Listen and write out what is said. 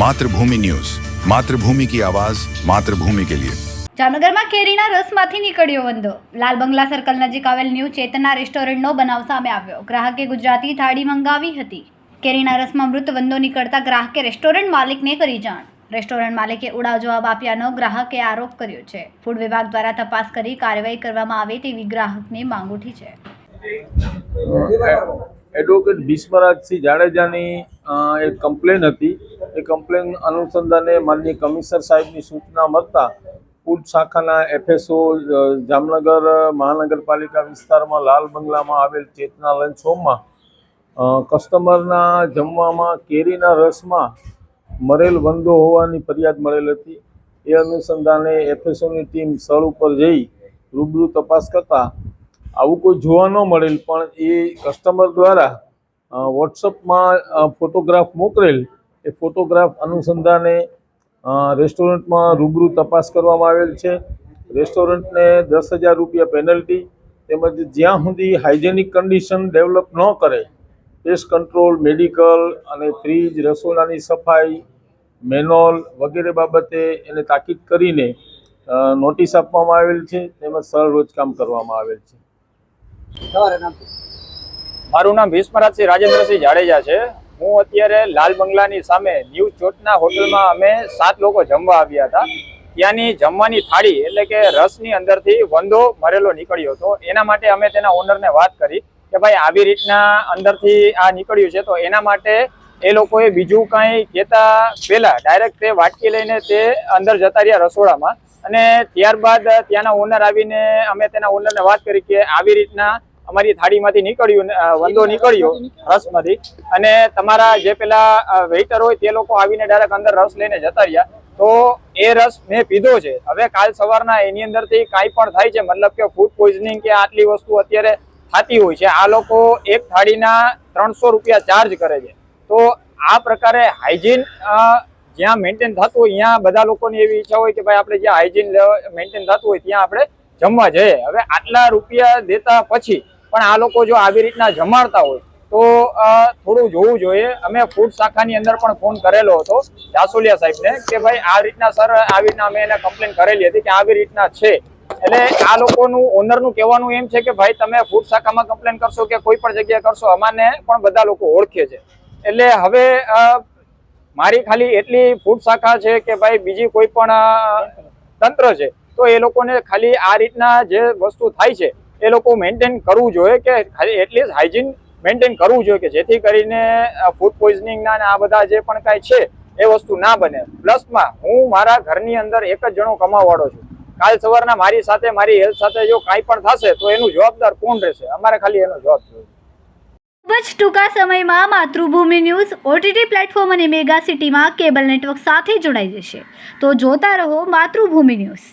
Mathrubhumi news. Mathrubhumi કી આવાજ માતૃભૂમિ કે લિયે. જામનગરમાં કેરીના રસમાંથી નીકળ્યો વંદો. લાલ બંગલા સર્કલ નજીક આવેલ ન્યૂ ચેતના રેસ્ટોરન્ટનો બનાવ સામે આવ્યો. ગ્રાહકે ગુજરાતી થાળી મંગાવી હતી. કેરીના રસમાં મૃત વંદો નીકળતા ગ્રાહકે રેસ્ટોરન્ટ માલિકને કરી જાણ. રેસ્ટોરન્ટ માલિકે ઉડાવ જવાબ આપ્યાનો ગ્રાહકે આરોપ કર્યો છે. ફૂડ વિભાગ દ્વારા તપાસ કરી કાર્યવાહી કરવામાં આવે તેવી ગ્રાહકની માંગ ઉઠી છે. એડવોકેટ ભીષ્મરાજસિંહ જાડેજાની એક કમ્પ્લેન હતી. એ કમ્પ્લેન અનુસંધાને માનનીય કમિશનર સાહેબની સૂચના મળતા ફૂડ શાખાના એફએસઓ જામનગર મહાનગરપાલિકા વિસ્તારમાં લાલ બંગલામાં આવેલ ચેતના લંચ હોમમાં કસ્ટમરના જમવામાં કેરીના રસમાં મરેલ વંદો હોવાની ફરિયાદ મળેલ હતી. એ અનુસંધાને એફએસઓની ટીમ સ્થળ ઉપર જઈ રૂબરૂ તપાસ કરતાં આવું કોઈ જોવા ન મળેલ, પણ એ કસ્ટમર દ્વારા વોટ્સઅપમાં ફોટોગ્રાફ મોકલેલ એ ફોટોગ્રાફ અનુસંધાને રેસ્ટોરન્ટમાં રૂબરૂ તપાસ કરવામાં આવેલ છે. રેસ્ટોરન્ટને દસ હજાર રૂપિયા પેનલ્ટી તેમજ જ્યાં સુધી હાઇજેનિક કન્ડિશન ડેવલપ ન કરે પેસ્ટ કંટ્રોલ મેડિકલ અને ફ્રીજ રસોડાની સફાઈ મેનોલ વગેરે બાબતે એને તાકીદ કરીને નોટિસ આપવામાં આવેલ છે તેમજ સરળ રોજકામ કરવામાં આવેલ છે. મારું નામ ભીષ્મરાજસિંહ રાજેન્દ્રસિંહ જાડેજા છે. હું અત્યારે લાલ બંગલાની સામે ન્યૂ ચોટના હોટલમાં અમે સાત લોકો જમવા આવ્યા હતા. ત્યાંની જમવાની થાળી એટલે કે રસની અંદરથી વંદો મરેલો નીકળ્યો હતો. એના માટે અમે તેના ઓનરને વાત કરી કે ભાઈ આવી રીતના અંદરથી આ નીકળ્યું છે તો એના માટે એ લોકોએ બીજું કાંઈ કહેતા પહેલાં ડાયરેક્ટ તે વાટકી લઈને તે અંદર જતા રહ્યા રસોડામાં. અને ત્યારબાદ ત્યાંના ઓનર આવીને અમે તેના ઓનરને વાત કરી કે આવી રીતના અમારી થાળીમાંથી નીકળ્યું વંદો નીકળ્યો રસમાંથી. અને તમારા જે પેલા વેઇટર હોય તે લોકો આવીને ડાયરેક્ટ અંદર રસ લઈને જતા રહ્યા. તો એ રસ મેં પીધો છે. હવે કાલ સવારના એની અંદરથી કાંઈ પણ થાય છે મતલબ કે ફૂડ પોઈઝનિંગ કે આટલી વસ્તુ અત્યારે થતી હોય છે આ લોકો એક થાળીના ત્રણસો રૂપિયા ચાર્જ કરે છે. તો આ પ્રકારે હાઇજીન જ્યાં મેન્ટેન થતું હોય ત્યાં બધા લોકોની એવી ઈચ્છા હોય કે ભાઈ આપણે જ્યાં હાઇજીન મેન્ટેન થતું હોય ત્યાં આપણે જમવા જઈએ. હવે આટલા રૂપિયા દેતા પછી પણ આ લોકો જો આવી રીતના જમાડતા હોય, તો થોડું જોવું જોઈએ. અમે ફૂડ શાખાની અંદર પણ ફોન કરેલો હતો, જાસુલિયા સાહેબને, કે ભાઈ, આ રીતના સર આવી રીતના અમે એને કમ્પ્લેન કરેલી હતી કે આવી રીતના છે. એટલે આ લોકોનું ઓનરનું કહેવાનું એમ છે કે ભાઈ, તમે ફૂડ શાખામાં કમ્પ્લેન કરશો કે કોઈ પણ જગ્યાએ કરશો, અમાને પણ બધા લોકો ઓળખે છે. એટલે હવે મારી ખાલી એટલી ફૂડ શાખા છે કે ભાઈ, બીજી કોઈ પણ તંત્ર છે, તો એ લોકોને ખાલી આ રીતના જે વસ્તુ થાય છે એ લોકો મેન્ટેન કરવું જોઈએ કે એટલીસ્ટ હાઇજીન મેન્ટેન કરવું જોઈએ કે જેથી કરીને ફૂડ પોઈઝનિંગના આ બધા જે પણ કાંઈ છે, એ વસ્તુ ના બને. પ્લસમાં હું મારા ઘરની અંદર એક જ જણો કમાવાળો છું. કાલ સવારના મારી સાથે, મારી હેલ્થ સાથે જો કાંઈ પણ થશે, તો એનું જવાબદાર કોણ રહેશે? અમારે ખાલી એનો જવાબ જોઈએ. ખૂબ જ ટૂંકા સમયમાં માતૃભૂમિ ન્યૂઝ ઓટીટી પ્લેટફોર્મ અને મેગા સિટીમાં કેબલ નેટવર્ક સાથે જોડાઈ જશે. તો જોતા રહો માતૃભૂમિ ન્યૂઝ.